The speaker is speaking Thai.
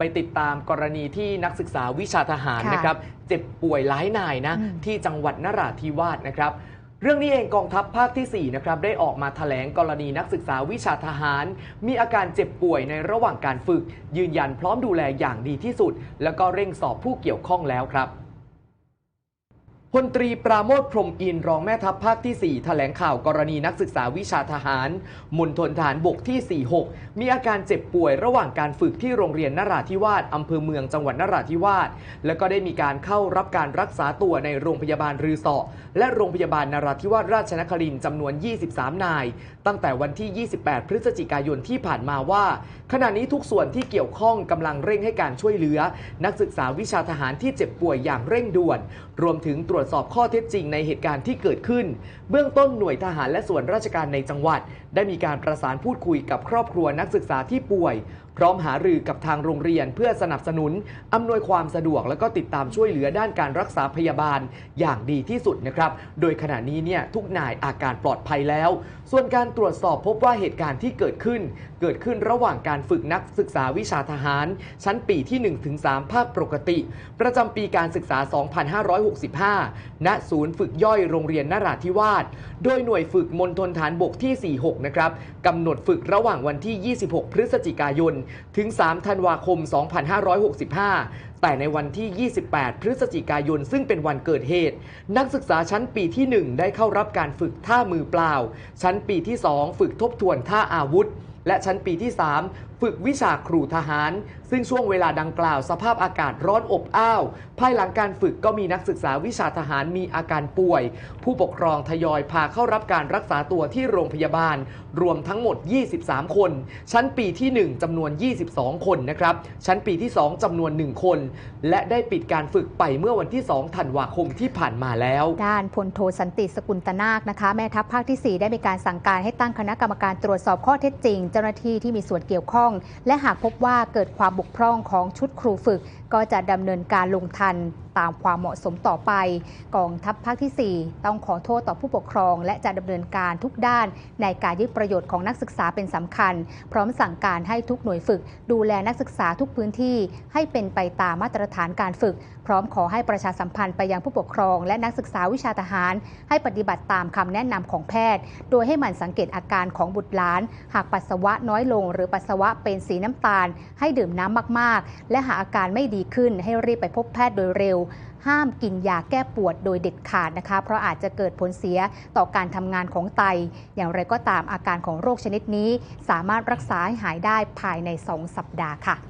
ไปติดตามกรณีที่นักศึกษาวิชาทหารค่ะนะครับ เจ็บป่วยหลายนายนะ อืม ที่จังหวัดนราธิวาสนะครับ เรื่องนี้เองกองทัพภาคที่ 4 นะครับ ได้ออกมาแถลงกรณีนักศึกษาวิชาทหาร มีอาการเจ็บป่วยในระหว่างการฝึก ยืนยันพร้อมดูแลอย่างดีที่สุด แล้วก็เร่งสอบผู้เกี่ยวข้องแล้วครับ พลตรีปราโมทพรมอินรองแม่ทัพภาคที่ 4 แถลงข่าวกรณีนักศึกษาวิชาทหารมณฑลฐานบกที่ 46 มีอาการเจ็บป่วยระหว่างการฝึกที่โรงเรียนนราธิวาสอำเภอเมืองจังหวัดนราธิวาสแล้วก็ได้มีการเข้ารับการรักษาตัวในโรงพยาบาลรือสาะและโรงพยาบาลนราธิวาสราชนครินทร์จำนวน 23 นาย ตั้งแต่วันที่ 28 พฤศจิกายนที่ผ่านมาว่า ขณะนี้ทุกส่วนที่เกี่ยวข้องกำลังเร่งให้การช่วยเหลือ นักศึกษาวิชาทหารที่เจ็บป่วยอย่างเร่งด่วน รวมถึงตรวจจสอบข้อเท็จจริงในเหตุการณ์ที่เกิดขึ้น เบื้องต้นหน่วยทหารและส่วนราชการในจังหวัด ได้มีการประสานพูดคุยกับครอบครัวนักศึกษาที่ป่วย ร้อมหารือกับทางโรงเรียนเพื่อสนับสนุน อำนวยความสะดวกและก็ติดตามช่วยเหลือด้านการรักษาพยาบาลอย่างดีที่สุดนะครับ โดยขณะนี้เนี่ยทุกนายอาการปลอดภัยแล้ว ส่วนการตรวจสอบพบว่าเหตุการณ์ที่เกิดขึ้น เกิดขึ้นระหว่างการฝึกนักศึกษาวิชาทหาร ชั้นปีที่ 1-3 ภาคปกติ ประจำปีการศึกษา 2565 ณ ศูนย์ฝึกย่อยโรงเรียนนราธิวาส โดยหน่วยฝึกมณฑลฐานบกที่ 46 นะครับกำหนดฝึกระหว่างวันที่ 26 พฤศจิกายนถึง 3 ธันวาคม 2565 แต่ในวันที่ 28 พฤศจิกายน ซึ่งเป็นวันเกิดเหตุ นักศึกษาชั้นปีที่ 1 ได้เข้ารับการฝึกท่ามือเปล่า ชั้นปีที่ 2 ฝึกทบทวนท่าอาวุธ และชั้นปีที่ 3 ฝึกวิชาครูทหาร ซึ่งช่วงเวลาดังกล่าวสภาพอากาศร้อนอบอ้าว ภายหลังการฝึกก็มีนักศึกษาวิชาทหารมีอาการป่วย ผู้ปกครองทยอยพาเข้ารับการรักษาตัวที่โรงพยาบาล รวมทั้งหมด 23 คน ชั้นปีที่ 1จำนวน 22 คนนะครับ ชั้นปีที่ 2จำนวน 1 คน และได้ปิดการฝึกไปเมื่อวันที่ 2 ธันวาคมที่ผ่านมาแล้ว ด้านพลโทสันติสกุลตนาคนะคะ แม่ทัพภาคที่ 4 ได้มีการสั่งการให้ตั้งคณะกรรมการตรวจสอบข้อเท็จจริงเจ้าหน้าที่ที่มีส่วนเกี่ยวข้อง และหากพบว่าเกิดความบกพร่องของชุดครูฝึก ก็จะดำเนินการลงทันตามความเหมาะสมต่อไป กองทัพภาคที่ 4 ต้องขอโทษต่อผู้ปกครอง และจะดำเนินการทุกด้าน ในการยึดประโยชน์ของนักศึกษาเป็นสำคัญ พร้อมสั่งการให้ทุกหน่วยฝึก ดูแลนักศึกษาทุกพื้นที่ ให้เป็นไปตามมาตรฐานการฝึก พร้อมขอให้ประชาสัมพันธ์ไปยังผู้ปกครอง และนักศึกษาวิชาทหาร ให้ปฏิบัติตามคำแนะนำของแพทย์ โดยให้หมั่นสังเกตอาการของบุตรหลาน หากปัสสาวะน้อยลง หรือปัสสาวะเป็นสีน้ำตาล ให้ดื่มน้ำมาก ๆ และหากอาการไม่ดีขึ้นให้รีบไปพบแพทย์โดยเร็วห้ามกินยาแก้ปวดโดยเด็ดขาดนะคะ เพราะอาจจะเกิดผลเสียต่อการทำงานของไต อย่างไรก็ตามอาการของโรคชนิดนี้ สามารถรักษาให้หายได้ภายใน 2 สัปดาห์ค่ะ